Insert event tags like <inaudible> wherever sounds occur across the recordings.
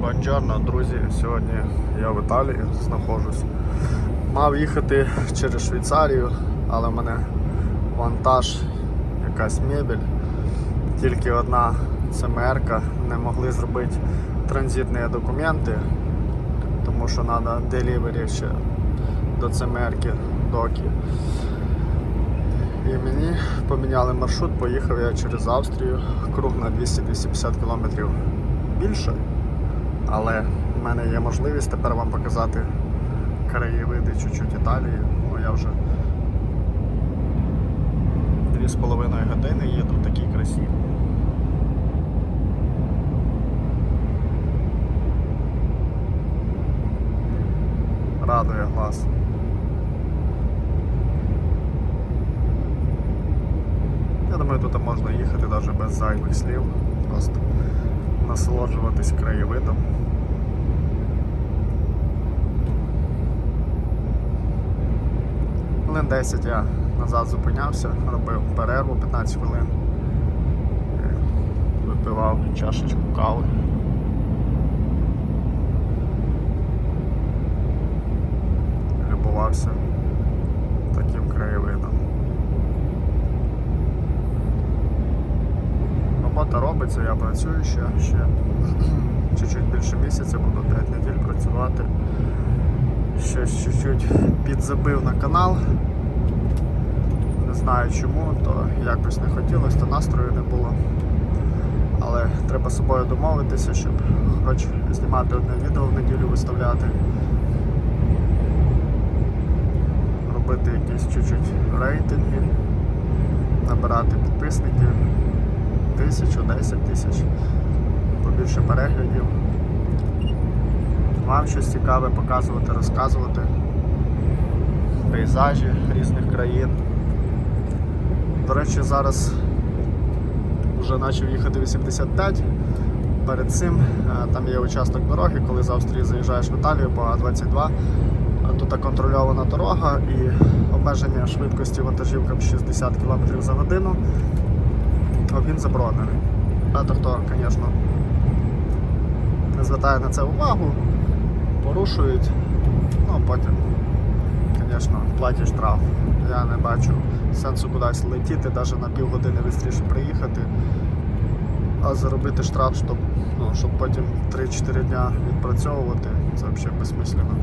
Бонджорно, друзі. Сьогодні я в Італії знаходжусь. Мав їхати через Швейцарію, але в мене вантаж, якась мебель, тільки одна ЦМР, не могли зробити транзитні документи, тому що треба делівері ще до ЦМР доки. І мені поміняли маршрут, поїхав я через Австрію, круг на 200-250 км більше. Але в мене є можливість тепер вам показати краєвиди чуть-чуть Італії. Ну, я вже 2,5 години їду в такій красі. Радує глаз. Я думаю, тут можна їхати навіть без зайвих слів, просто насолоджуватись краєвидом. Хвилин 10 я назад зупинявся, робив перерву 15 хвилин, випивав чашечку кави. Любувався таким краєвидом. Робота робиться, я працюю ще, ще чуть-чуть більше місяця, буду 5 неділь працювати. Щось чуть-чуть підзабив на канал. Знаю чому, то якось не хотілося, то настрою не було. Але треба з собою домовитися, щоб хоч знімати одне відео в неділю виставляти. Робити якісь чуть-чуть рейтинги, набирати підписників тисячу, 10 тисяч, побільше переглядів. Вам щось цікаве показувати, розказувати. Пейзажі різних країн. Речі, зараз вже почав їхати 85. Перед цим е, там є участок дороги, коли з Австрії заїжджаєш в Італію по А22. Тут контрольована дорога і обмеження швидкості вантажівкам 60 км за годину. А він заборонений. Багато хто, звісно, не звертає на це увагу, порушують, ну а потім, звісно, платять штраф. Я не бачу сенсу кудись летіти, навіть на півгодини швидше приїхати, а заробити штраф, щоб, ну, щоб потім 3-4 дня відпрацьовувати, це взагалі безсмислено.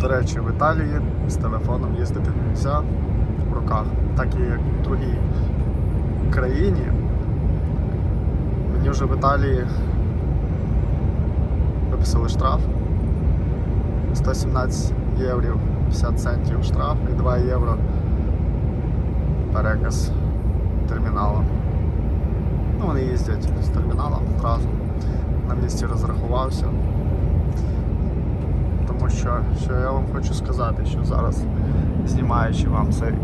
До речі, в Італії з телефоном їздити не можна в руках, так і як в другій країні. Мені вже в Італії виписали штраф 117 євро 50 центів штраф і 2 євро переказ терміналом. Ну, вони їздять з терміналом одразу. На місці розрахувався. Тому що, що я вам хочу сказати, що зараз знімаючи вам цей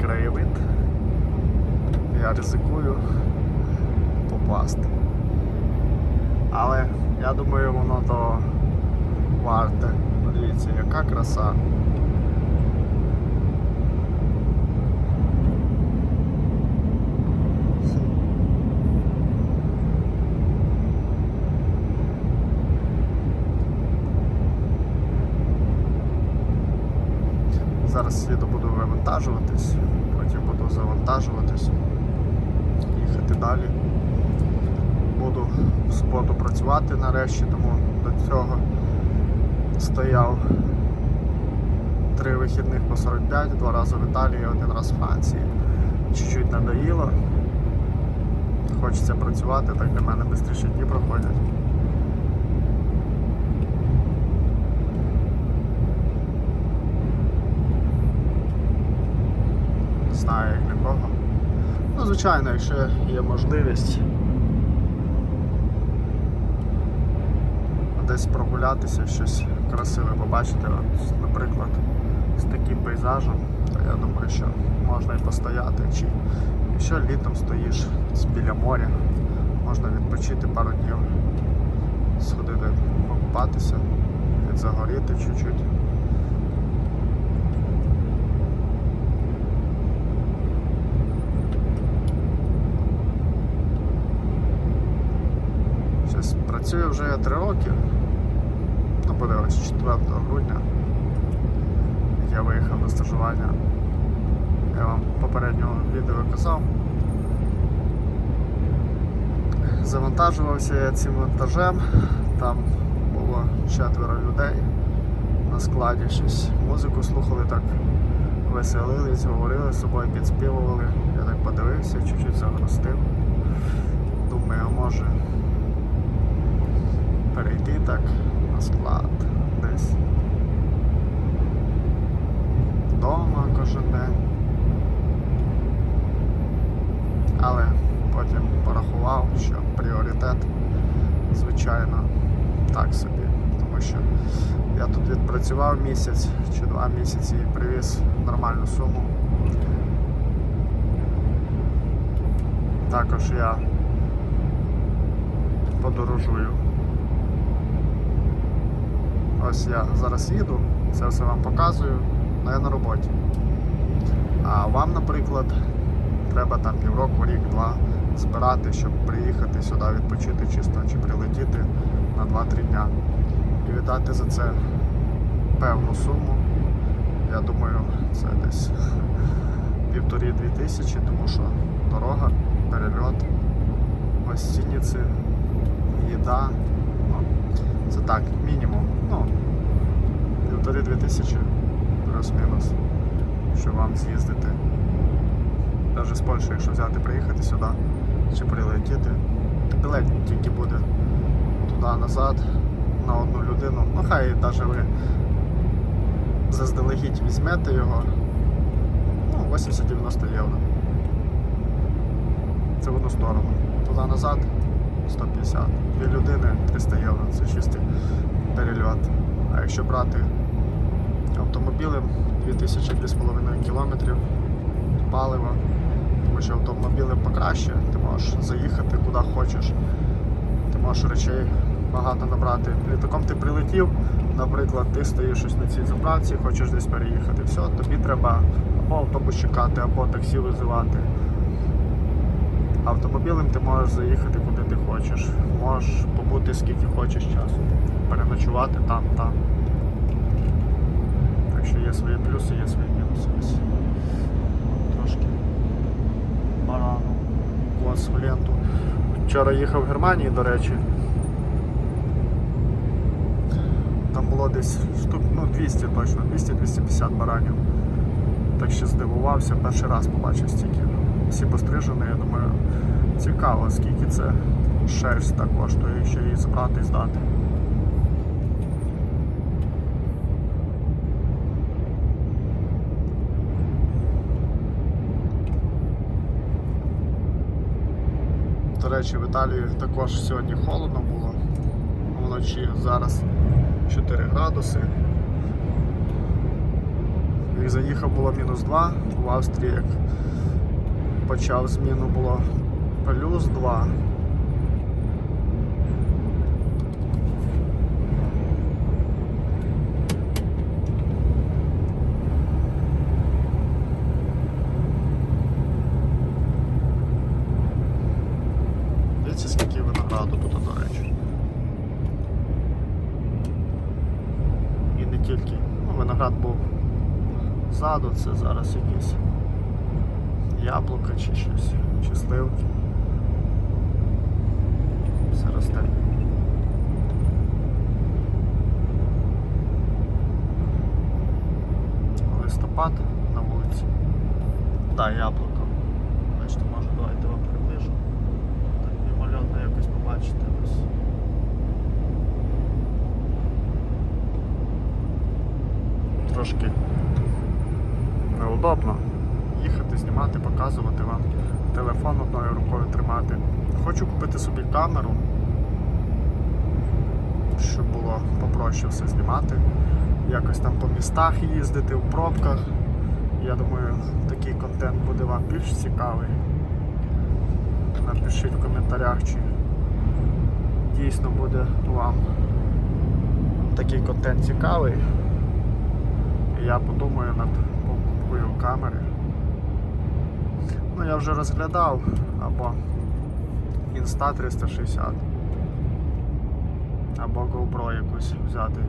краєвид, я ризикую попасти. Але я думаю, воно то яка краса. Зараз їду буду вивантажуватись, потім буду завантажуватись, їхати далі. Буду в суботу працювати нарешті, тому до цього стояв три вихідних по 45, два рази в Італії, один раз в Франції. Чуть-чуть надоїло. Хочеться працювати, так для мене швидше дні проходять. Не знаю як для кого. Ну, звичайно, якщо є можливість десь прогулятися, щось красиве побачити, от, наприклад, з таким пейзажем, то я думаю, що можна і постояти. Чи якщо літом стоїш біля моря, можна відпочити пару днів, сходити покупатися, підзагоріти чуть-чуть. Працюю вже 3 роки. Ну, ось 4 грудня. Я виїхав на стажування. Я вам попереднього відео казав. Завантажувався я цим вантажем. Там було четверо людей на складі щось. Музику слухали так, веселились, говорили з собою, підспівували. Я так подивився, чуть-чуть загрустив. Думаю, може перейти так на склад десь. Вдома кожен день. Але потім порахував, що пріоритет, звичайно, так собі. Тому що я тут відпрацював місяць чи два місяці і привіз нормальну суму. Також я подорожую. Ось я зараз їду, це все вам показую, але я на роботі. А вам, наприклад, треба там півроку, рік-два збирати, щоб приїхати сюди відпочити чисто чи прилетіти на 2-3 дня. І віддати за це певну суму. Я думаю, це десь <laughs> півторі-дві тисячі, тому що дорога, перельот, гостиниці, їда. Ну, це так, мінімум. Ну, півтори-дві тисячі плюс-мінус, щоб вам з'їздити. Навіть з Польщі, якщо взяти, приїхати сюди чи прилетіти. Білет тільки буде туди-назад на одну людину. Ну хай навіть ви заздалегідь візьмете його. Ну, 80-90 євро. Це в одну сторону. Туди-назад 150. Дві людини 300 євро. Це чистий перельот. А якщо брати автомобілем 2000-2,5 кілометрів палива, тому що автомобілем покраще, ти можеш заїхати куди хочеш, ти можеш речей багато набрати. Літаком ти прилетів, наприклад, ти стоїш ось на цій заправці, хочеш десь переїхати. Все, тобі треба або автобус чекати, або таксі визивати. Автомобілем ти можеш заїхати куди ти хочеш. Можеш побути скільки хочеш часу. Переночувати там, там. Що є свої плюси, є свої мінуси. Трошки барану клас в ленту. Вчора їхав в Германії, до речі. Там було десь штук, ну 200 точно, 200-250 баранів. Так що здивувався, перший раз побачив стільки. Всі пострижені, я думаю, цікаво, скільки це шерсть так коштує, якщо її збрати і здати. До речі, в Італії також сьогодні холодно було. Вночі зараз 4 градуси. Як заїхав було мінус 2, в Австрії як почав зміну було плюс 2. Дивіться, скільки винограду тут, до речі. І не тільки. Ну, виноград був ззаду, це зараз якісь яблука чи щось, чи сливки. Все росте. Листопад на вулиці. Так, яблуко. Бачите, може давайте вам приближу. Так мимольотно якось побачите ось. Трошки неудобно їхати, знімати, показувати вам, телефон одною рукою тримати. Хочу купити собі камеру, щоб було попроще все знімати. Якось там по містах їздити в пробках. Я думаю, такий контент буде вам більш цікавий. Напишіть в коментарях, чи дійсно буде вам такий контент цікавий. І я подумаю над камери. Ну, я вже розглядав або Insta 360. або GoPro якусь взяти.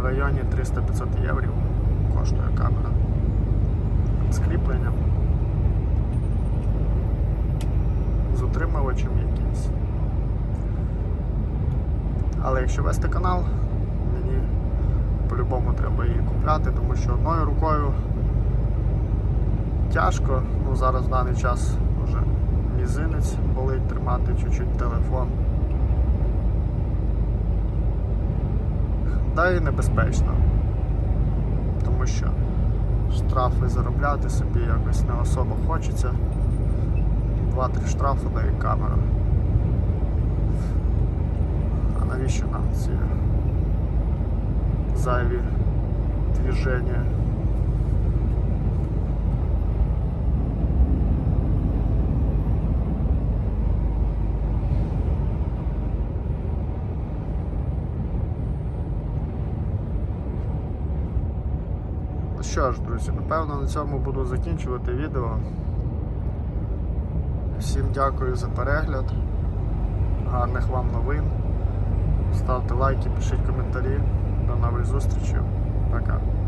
В районі 300-500 євро коштує камера з кріпленням. З утримувачем якимсь. Але якщо вести канал, мені по-любому треба її купляти, тому що одною рукою тяжко, ну зараз в даний час вже мізинець болить тримати чуть-чуть телефон. Да і небезпечно. Тому що штрафи заробляти собі якось не особо хочеться. Два-три штрафи дає камера. А навіщо нам ці зайві движення? Ну що ж, друзі, напевно на цьому буду закінчувати відео. Всім дякую за перегляд. Гарних вам новин. Ставте лайки, пишіть коментарі. До нових зустрічей. pra cá.